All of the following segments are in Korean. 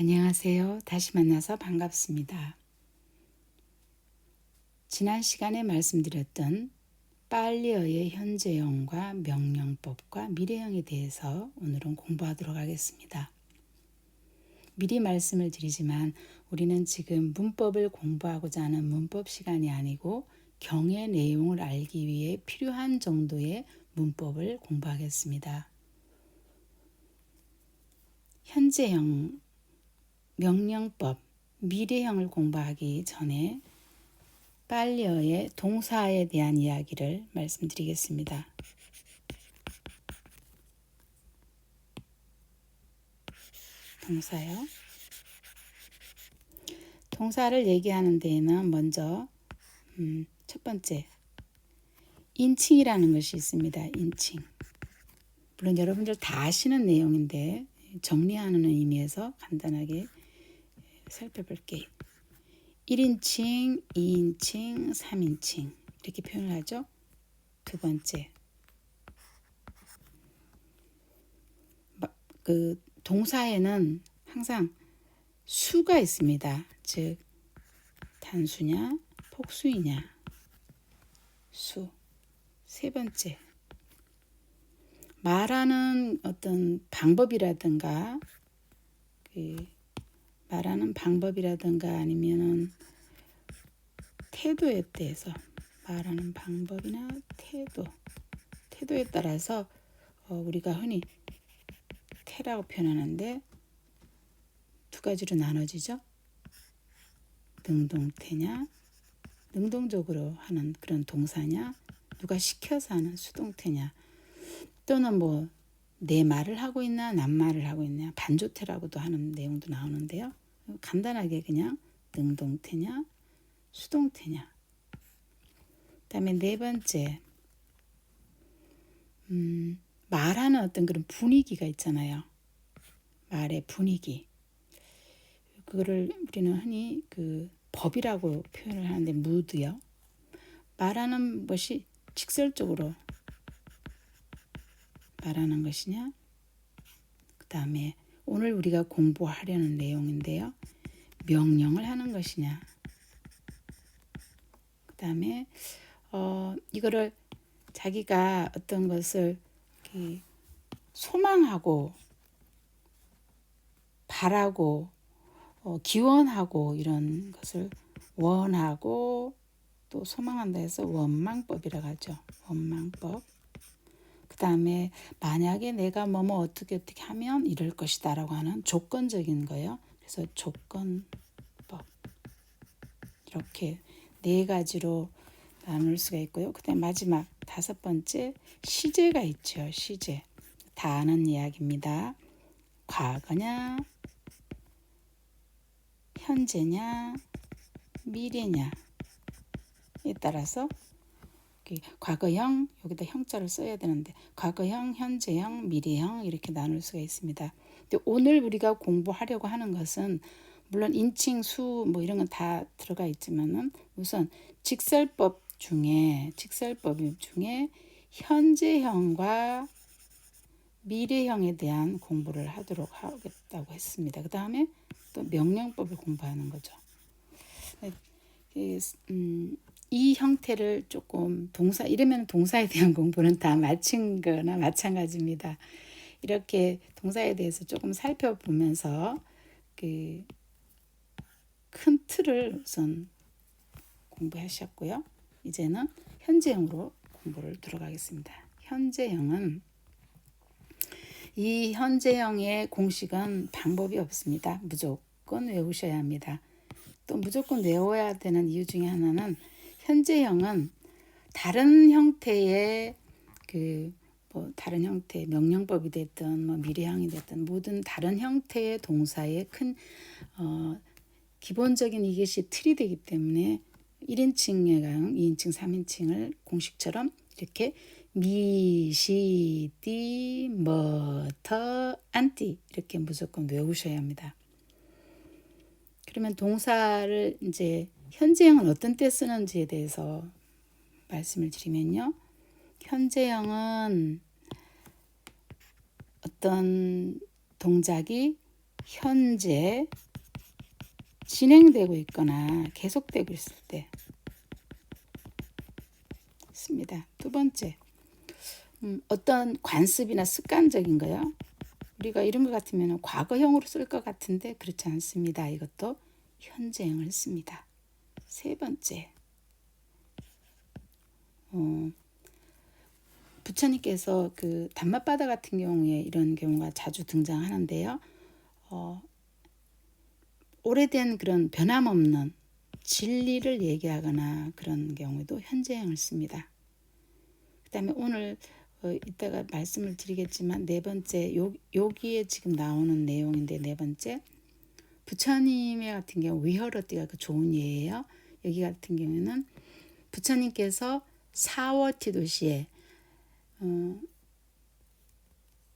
안녕하세요. 다시 만나서 반갑습니다. 지난 시간에 말씀드렸던 빨리어의 현재형과 명령법과 미래형에 대해서 오늘은 공부하도록 하겠습니다. 미리 말씀을 드리지만 우리는 지금 문법을 공부하고자 하는 문법 시간이 아니고 경의 내용을 알기 위해 필요한 정도의 문법을 공부하겠습니다. 현재형, 명령법, 미래형을 공부하기 전에 빨리어의 동사에 대한 이야기를 말씀드리겠습니다. 동사요. 동사를 얘기하는 데에는 먼저 음, 첫 번째 인칭이라는 것이 있습니다. 인칭. 물론 여러분들 다 아시는 내용인데 정리하는 의미에서 간단하게 살펴볼게요. 1인칭, 2인칭, 3인칭 이렇게 표현을 하죠. 두 번째 그 동사에는 항상 수가 있습니다. 즉 단수냐, 폭수이냐. 수. 세 번째 말하는 어떤 방법이라든가 그 말하는 방법이라든가 아니면은 태도에 대해서 말하는 방법이나 태도 태도에 따라서 어, 우리가 흔히 태라고 표현하는데 두 가지로 나눠지죠. 능동태냐 능동적으로 하는 그런 동사냐 누가 시켜서 하는 수동태냐 또는 뭐 내 말을 하고 있나 남 말을 하고 있냐 반조태라고도 하는 내용도 나오는데요. 간단하게 그냥 능동태냐 수동태냐 그다음에 네 번째 음, 말하는 어떤 그런 분위기가 있잖아요. 말의 분위기 그거를 우리는 흔히 그 법이라고 표현을 하는데 무드요. 말하는 것이 직설적으로 말하는 것이냐? 그 다음에 오늘 우리가 공부하려는 내용인데요. 명령을 하는 것이냐? 그 다음에 어, 이거를 자기가 어떤 것을 소망하고 바라고 어, 기원하고 이런 것을 원하고 또 소망한다 해서 원망법이라고 하죠. 원망법. 그 다음에 만약에 내가 뭐뭐 어떻게 어떻게 하면 이럴 것이다 라고 하는 조건적인 거예요. 그래서 조건법 이렇게 네 가지로 나눌 수가 있고요. 그다음 마지막 다섯 번째 시제가 있죠. 시제 다 아는 이야기입니다. 과거냐, 현재냐, 미래냐에 따라서 과거형 여기다 형자를 써야 되는데 과거형, 현재형, 미래형 이렇게 나눌 수가 있습니다. 근데 오늘 우리가 공부하려고 하는 것은 물론 인칭, 수 뭐 이런 건 다 들어가 있지만은 우선 직설법 중에 직설법 중에 현재형과 미래형에 대한 공부를 하도록 하겠다고 했습니다. 그 다음에 또 명령법을 공부하는 거죠. 음, 이 형태를 조금 동사 이러면 동사에 대한 공부는 다 마친 거나 마찬가지입니다. 이렇게 동사에 대해서 조금 살펴보면서 그 큰 틀을 우선 공부하셨고요. 이제는 현재형으로 공부를 들어가겠습니다. 현재형은 이 현재형의 공식은 방법이 없습니다. 무조건 외우셔야 합니다. 또 무조건 외워야 되는 이유 중에 하나는 현재형은 다른 형태의 그 뭐 다른 형태 명령법이 됐든 뭐 미래형이 됐든 모든 다른 형태의 동사의 큰 어, 기본적인 이것이 틀이 되기 때문에 1인칭의 강, 2인칭, 3인칭을 공식처럼 이렇게 미, 시, 디, 뭐, 터, 안티 이렇게 무조건 외우셔야 합니다. 그러면 동사를 이제 현재형은 어떤 때 쓰는지에 대해서 말씀을 드리면요. 현재형은 어떤 동작이 현재 진행되고 있거나 계속되고 있을 때 씁니다. 두 번째, 음, 어떤 관습이나 습관적인 거요. 우리가 이런 것 같으면 과거형으로 쓸 것 같은데 그렇지 않습니다. 이것도 현재형을 씁니다. 세 번째, 어, 부처님께서 그 단맛바다 같은 경우에 이런 경우가 자주 등장하는데요. 어, 오래된 그런 변함없는 진리를 얘기하거나 그런 경우에도 현재형을 씁니다. 그 다음에 오늘 어, 이따가 말씀을 드리겠지만 네 번째 요, 여기에 지금 나오는 내용인데 네 번째 부처님의 같은 경우 위허러띠가 그 좋은 예예요. 여기 같은 경우에는 부처님께서 사워티 도시에 어,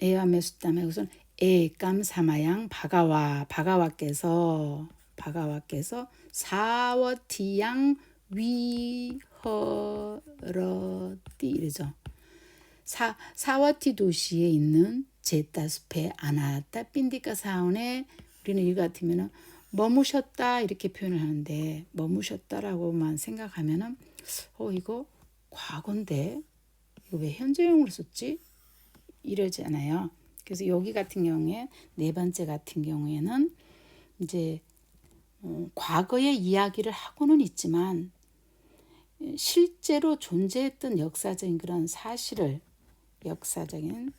에와메수담에 우선 에깜사마양 바가와 바가와께서 바가와께서 사워티양 위허러띠 이러죠. 사 사와티 도시에 있는 제타숲의 아나타 빈디카 사원에 우리는 이 같으면은 머무셨다 이렇게 표현을 하는데 머무셨다라고만 생각하면은 어 이거 과거인데 이거 왜 현재형으로 썼지 이러잖아요. 그래서 여기 같은 경우에 네 번째 같은 경우에는 이제 어, 과거의 이야기를 하고는 있지만 실제로 존재했던 역사적인 그런 사실을 역사적인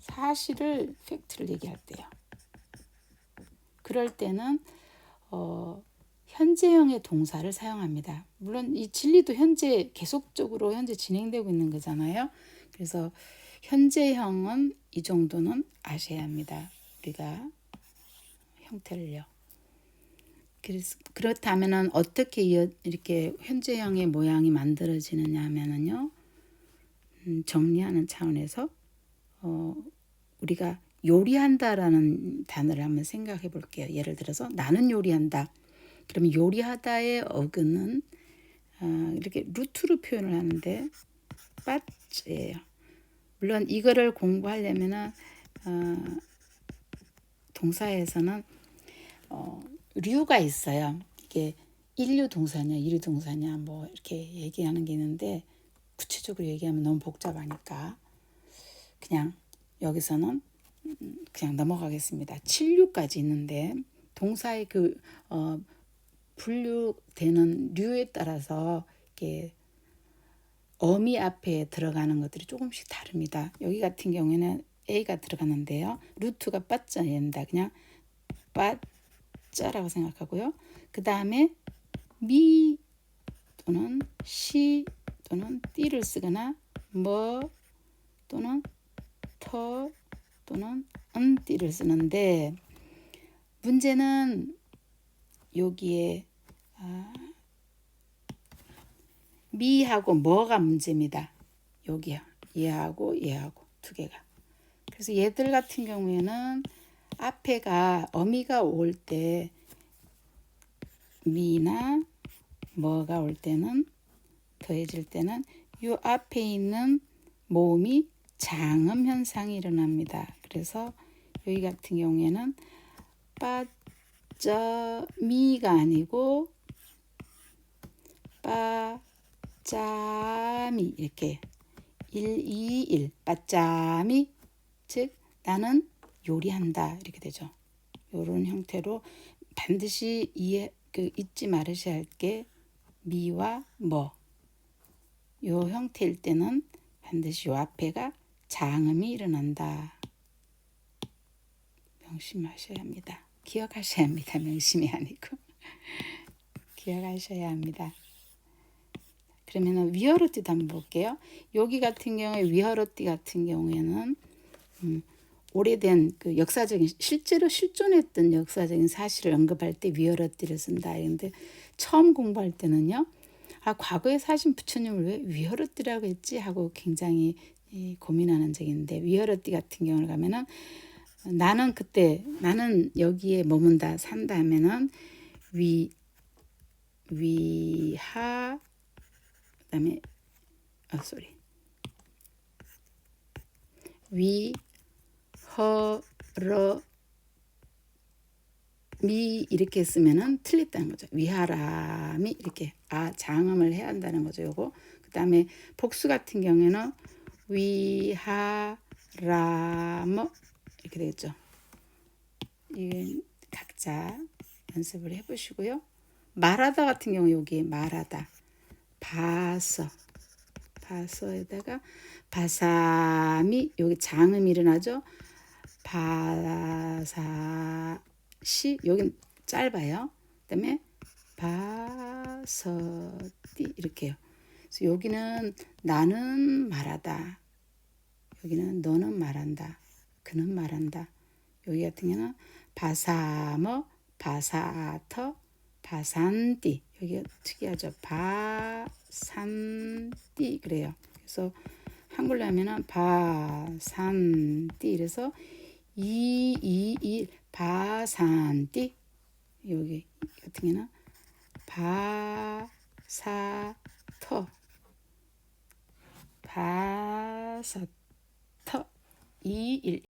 사실을 팩트를 얘기할 때요. 그럴 때는 어, 현재형의 동사를 사용합니다. 물론 이 진리도 현재 계속적으로 현재 진행되고 있는 거잖아요. 그래서 현재형은 이 정도는 아셔야 합니다. 우리가 형태를요. 그래서 그렇다면은 어떻게 이렇게 현재형의 모양이 만들어지느냐 하면은요. 음, 정리하는 차원에서 어, 우리가 요리한다라는 단어를 한번 생각해 볼게요. 예를 들어서 나는 요리한다. 그러면 요리하다의 어근은 어, 이렇게 루트로 표현을 하는데 빠츠예요. 물론 이거를 공부하려면은 어, 동사에서는 어, 류가 있어요. 이게 일류 동사냐, 이류 동사냐 뭐 이렇게 얘기하는 게 있는데 구체적으로 얘기하면 너무 복잡하니까 그냥 여기서는 그냥 넘어가겠습니다. 7류까지 있는데 동사의 그 어, 분류되는 류에 따라서 이게 어미 앞에 들어가는 것들이 조금씩 다릅니다. 여기 같은 경우에는 A가 들어가는데요. 루트가 빠짜입니다. 그냥 빠짜라고 생각하고요. 그 다음에 미 또는 시 또는 띠를 쓰거나 뭐 또는 터 또는 은띠를 쓰는데 문제는 여기에 아, 미하고 뭐가 문제입니다. 여기요. 얘하고 얘하고 두 개가. 그래서 얘들 같은 경우에는 앞에가 어미가 올 때 미나 뭐가 올 때는 더해질 때는 이 앞에 있는 모음이 장음 현상이 일어납니다. 그래서 여기 같은 경우에는 빠쩌미가 아니고 빠짜미 이렇게 1, 2, 1 빠짜미 즉 나는 요리한다 이렇게 되죠. 이런 형태로 반드시 이해 그 잊지 말으셔야 할 게 미와 뭐. 요 형태일 때는 반드시 요 앞에가 장음이 일어난다. 명심하셔야 합니다. 기억하셔야 합니다. 명심이 아니고 기억하셔야 합니다. 그러면 위허러띠도 한번 볼게요. 여기 같은 경우에 위허러띠 같은 경우에는 음, 오래된 그 역사적인 실제로 실존했던 역사적인 사실을 언급할 때 위허러띠를 쓴다. 그런데 처음 공부할 때는요. 아 과거에 사신 부처님을 왜 위허러띠라고 했지 하고 굉장히 고민하는 적인데 위허러띠 같은 경우를 가면은 나는 그때 나는 여기에 머문다 산다 하면은 위 위하 그다음에 아 쏘리 위 허러 미 이렇게 쓰면은 틀렸다는 거죠. 위하람이 이렇게 아 장음을 해야 한다는 거죠. 요거 그다음에 복수 같은 경우에는 위하람 이렇게 되겠죠. 이 각자 연습을 해보시고요. 말하다 같은 경우 여기 말하다 바서 바서에다가 바삼이 여기 장음이 일어나죠. 바사시 여긴 짧아요. 그다음에 바서띠 이렇게요. 그래서 여기는 나는 말하다. 여기는 너는 말한다. 그는 말한다. 여기 같은 경우는 바사머, 바사터, 바산띠. 여기가 특이하죠. 바산띠 그래요. 그래서 한글로 하면은 바산띠 이래서 이이일 바산띠 여기 같은 경우는 바사터 바사터 이일